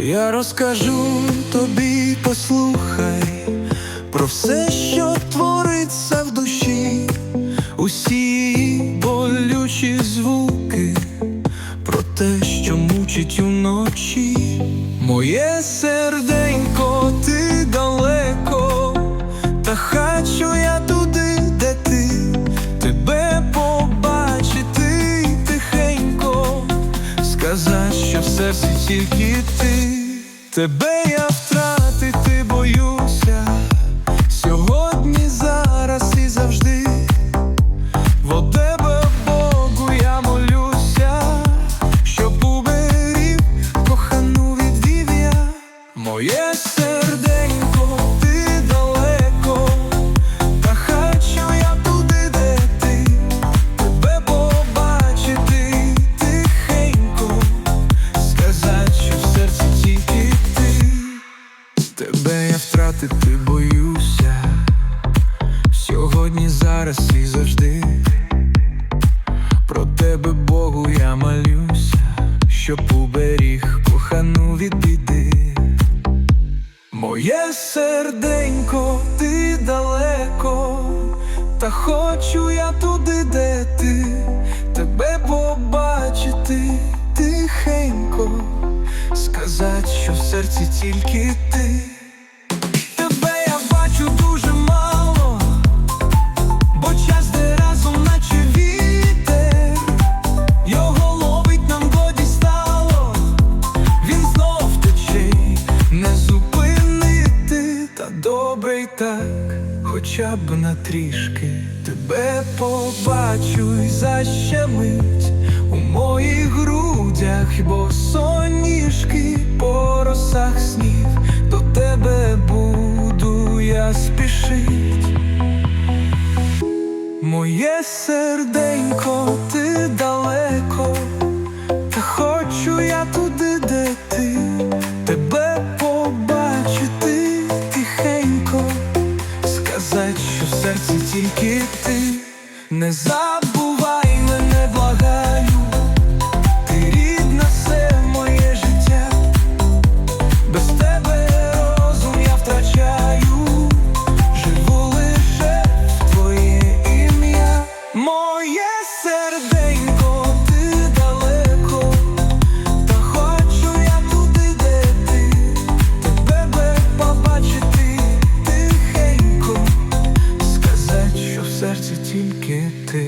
Я розкажу тобі, послухай про все, що твориться в душі, усі болючі звуки, про те, що мучить уночі. Моє серденько, ти далеко, та хочу я туди, де ти, тебе побачити тихенько, сказати, що в серці тільки ти, тебе я втратити тебе я втратити боюся. Сьогодні, зараз і завжди про тебе, Богу, я молюся, щоб уберіг кохану від біди. Моє серденько, ти далеко, та хочу я туди, де ти, тебе побачити тихенько, сказати, що в серці тільки ти. Добре й так, хоча б на трішки тебе побачу і защемить у моїх грудях, бо соніжки по росах снів до тебе буду я спішить. Моє серденько, ти далеко, тільки ти, не забувай тільки ти.